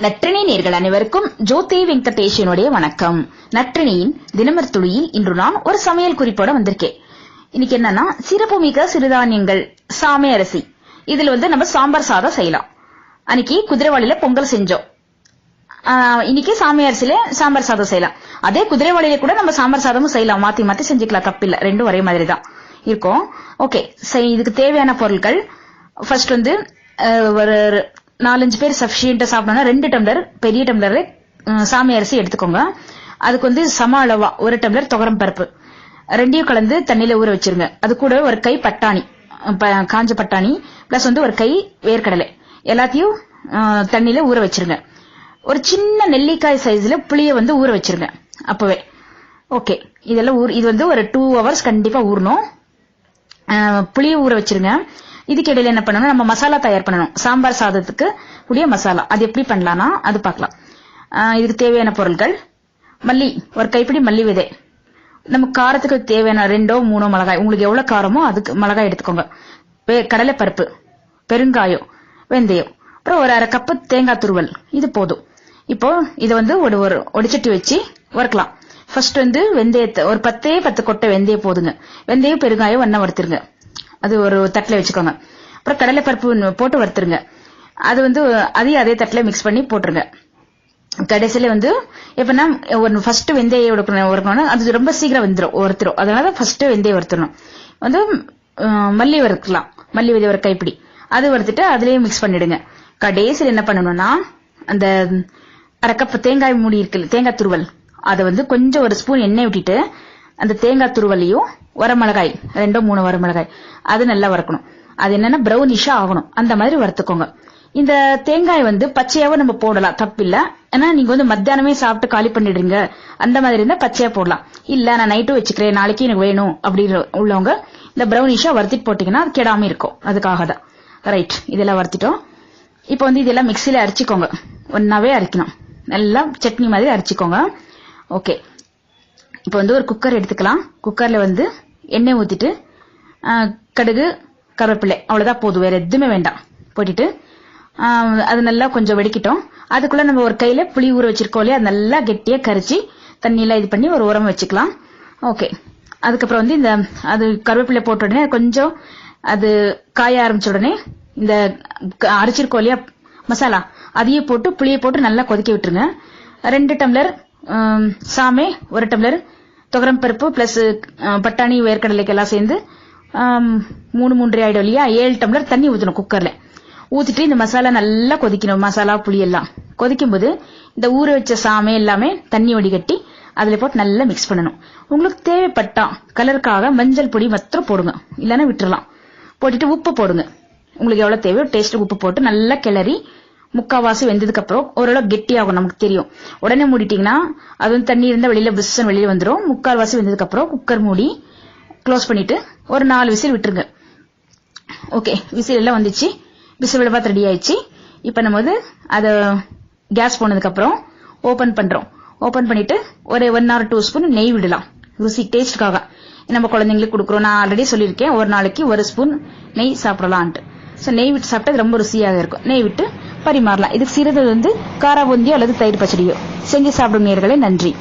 நற்றினை நேர்கள் அனைவருக்கும் ஜோதி வெங்கடேஷனுடைய வணக்கம். நற்றினியின் தினமர் துளியில் இன்று நான் ஒரு சமையல் குறிப்போட வந்திருக்கேன். இன்னைக்கு என்னன்னா சிறப்பு மிக சிறுதானியங்கள் சாமை அரிசி. இதுல வந்து நம்ம சாம்பார் சாதம் செய்யலாம். அன்னைக்கு குதிரைவாளியில பொங்கல் செஞ்சோம். ஆஹ் இன்னைக்கு சாமி அரிசியில சாம்பார் சாதம் செய்யலாம். அதே குதிரைவாளியில கூட நம்ம சாம்பார் சாதமும் செய்யலாம். மாத்தி மாத்தி செஞ்சுக்கலாம். தப்பில்ல. ரெண்டும் ஒரே மாதிரி தான் இருக்கும். ஓகே. இதுக்கு தேவையான பொருட்கள். ஃபர்ஸ்ட் வந்து ஒரு நாலஞ்சு பேர் சஃபிஷியண்டா சாப்பிடணும்னா ரெண்டு டம்ளர் பெரிய டம்ளர் சாமி அரிசி எடுத்துக்கோங்க. அதுக்கு வந்து சம அளவா ஒரு டம்ளர் துவரம் பருப்பு. ரெண்டையும் கலந்து தண்ணியில ஊற வச்சிருங்க. அது கூட ஒரு கை பட்டாணி ப- காஞ்ச பட்டாணி பிளஸ் வந்து ஒரு கை வேர்க்கடலை. எல்லாத்தையும் தண்ணியில ஊற வச்சிருங்க. ஒரு சின்ன நெல்லிக்காய் சைஸ்ல புளிய வந்து ஊற வச்சிருங்க. அப்பவே. ஓகே இதெல்லாம் ஊர் இது வந்து ஒரு டூ ஹவர்ஸ் கண்டிப்பா ஊறணும். புளிய ஊற வச்சிருங்க. இதுக்கு இடையில என்ன பண்ணணும்? நம்ம மசாலா தயார் பண்ணணும். சாம்பார் சாதத்துக்கு உடைய மசாலா. அது எப்படி பண்ணலாம்னா அது பார்க்கலாம். இதுக்கு தேவையான பொருட்கள். மல்லி ஒரு கைப்பிடி மல்லி விதை. நம்ம காரத்துக்கு தேவையான ரெண்டோ மூணோ மிளகாய். உங்களுக்கு எவ்வளவு காரமோ அதுக்கு மிளகாய் எடுத்துக்கோங்க. கடலை கடலைப்பருப்பு பெருங்காயம் வெந்தயம். அப்புறம் ஒரு அரை கப்பு தேங்காய் துருவல். இது போதும். இப்போ இதை வந்து ஒரு ஒரு ஒடிச்சட்டி வச்சு வறுக்கலாம். ஃபர்ஸ்ட் வந்து வெந்தயத்தை ஒரு பத்தே பத்து கொட்டை வெந்தயம் போதுங்க. வெந்தயம் பெருங்காயம் வண்ணம் வறுத்துருங்க. அது ஒரு தட்டில் வச்சுக்கோங்க. அப்புறம் கடலைப்பருப்பு போட்டு வறுத்துருங்க. அது வந்து அதையும் அதே தட்டில் மிக்ஸ் பண்ணி போட்டுருங்க. கடைசியில வந்து எப்படின்னா ஒரு ஃபர்ஸ்ட் வெந்தயம் உடுக்கணும் அது ரொம்ப சீக்கிரம் வந்துடும் ஒருத்தரும் அதனால ஃபர்ஸ்ட் வெந்தயம் வறுத்தணும் வந்து மல்லி வறுக்கலாம். மல்லி விதை ஒரு கைப்பிடி. அது வறுத்துட்டு அதுலயே மிக்ஸ் பண்ணிடுங்க. கடைசியில் என்ன பண்ணணும்னா அந்த அரைக்கப்பு தேங்காய் மூடி இருக்குல்ல தேங்காய் துருவல். அதை வந்து கொஞ்சம் ஒரு ஸ்பூன் எண்ணெய் விட்டுட்டு அந்த தேங்காய் துருவலையும் வரமிளகாய் ரெண்டோ மூணு வரமிளகாய். அது நல்லா வறுக்கணும். அது என்னன்னா ப்ரௌனிஷா ஆகணும். அந்த மாதிரி வறுத்துக்கோங்க. இந்த தேங்காய் வந்து பச்சையாவும் நம்ம போடலாம். தப்பில்ல. ஏன்னா நீங்க வந்து மத்தியானமே சாப்பிட்டு காலி பண்ணிடுறீங்க. அந்த மாதிரி இருந்தா பச்சையா போடலாம். இல்ல நான் நைட்டும் வச்சுக்கிறேன். நாளைக்கு எனக்கு வேணும் அப்படின்ற உள்ளவங்க இந்த ப்ரௌனிஷா வறுத்திட்டு போட்டீங்கன்னா அது கெடாம இருக்கும். அதுக்காக தான். ரைட் இதெல்லாம் வறுத்திட்டோம். இப்போ வந்து இதெல்லாம் மிக்சியில அரைச்சிக்கோங்க. ஒன்னாவே அரைக்கணும். நல்லா சட்னி மாதிரி அரைச்சிக்கோங்க. ஓகே இப்போ வந்து ஒரு குக்கர் எடுத்துக்கலாம். குக்கர்ல வந்து எண்ணெய் ஊத்திட்டு கடுகு கருவேப்பிலை அவ்வளவுதான் போதும். வேற எதுவுமே வேண்டாம். போட்டுட்டு அது நல்லா கொஞ்சம் வெடிக்கட்டும். அதுக்குள்ள நம்ம ஒரு கையில புளி ஊற வச்சிருக்கோம் இல்லையா? அது நல்லா கெட்டியா கரைச்சி தண்ணியில இது பண்ணி ஒரு உரம் வச்சுக்கலாம். ஓகே. அதுக்கப்புறம் வந்து இந்த அது கருவேப்பிலை போட்ட உடனே கொஞ்சம் அது காய ஆரம்பிச்ச உடனே இந்த அரைச்சிருக்கோம் இல்லையா? மசாலா. அதையே போட்டு புளியை போட்டு நல்லா கொதிக்க விட்டுருங்க. ரெண்டு டம்ளர் சாமை ஒரு டம்ளர். துவரம் பருப்பு பிளஸ் பட்டாணி வேர்க்கடலைக்கு எல்லாம் சேர்ந்து மூணு மூன்றரை ஆயிடும் இல்லையா? ஏழு டம்ளர் தண்ணி ஊற்றணும் குக்கர்ல ஊத்திட்டு இந்த மசாலா நல்லா கொதிக்கணும் மசாலா புளி எல்லாம். கொதிக்கும் போது இந்த ஊற வச்ச சாமை எல்லாமே தண்ணி வடிகட்டி அதுல போட்டு நல்லா மிக்ஸ் பண்ணணும். உங்களுக்கு தேவைப்பட்டா கலருக்காக மஞ்சள் பொடி மாத்திரம் போடுங்க. இல்லைன்னா விட்டுறலாம். போட்டுட்டு உப்பு போடுங்க. உங்களுக்கு எவ்வளவு தேவையோ டேஸ்ட் உப்பு போட்டு நல்லா கிளறி முக்காவாசி வெந்ததுக்கு அப்புறம் ஓரளவு கெட்டியாகும் நமக்கு தெரியும். உடனே மூடிட்டீங்கன்னா அது வந்து தண்ணி இருந்தால் வெளியில விசன் வெளியில வந்துரும். முக்கால்வாசி வெந்ததுக்கு அப்புறம் குக்கர் மூடி க்ளோஸ் பண்ணிட்டு ஒரு நாலு விசில் விட்டுருங்க. ஓகே விசில் எல்லாம் வந்துச்சு. விசில் விளபாத் ரெடி ஆயிடுச்சு. இப்போ நம்ம வந்து அதை கேஸ் போனதுக்கு அப்புறம் ஓபன் பண்றோம். ஓபன் பண்ணிட்டு ஒரு ஒன் ஆர் டூ ஸ்பூன் நெய் விடலாம். ருசி டேஸ்ட்டுக்காக நம்ம குழந்தைங்களுக்கு கொடுக்குறோம். நான் ஆல்ரெடி சொல்லியிருக்கேன். ஒரு நாளைக்கு ஒரு ஸ்பூன் நெய் சாப்பிடலான்ட்டு ஸோ நெய் விட்டு சாப்பிட்டா ரொம்ப ருசியாக இருக்கும். நெய் விட்டு பரிமாறலாம். இதுக்கு சிறிது வந்து காராபூந்தியோ அல்லது தயிர் பச்சடியோ. செஞ்சு சாப்பிடும் நேர்களே நன்றி.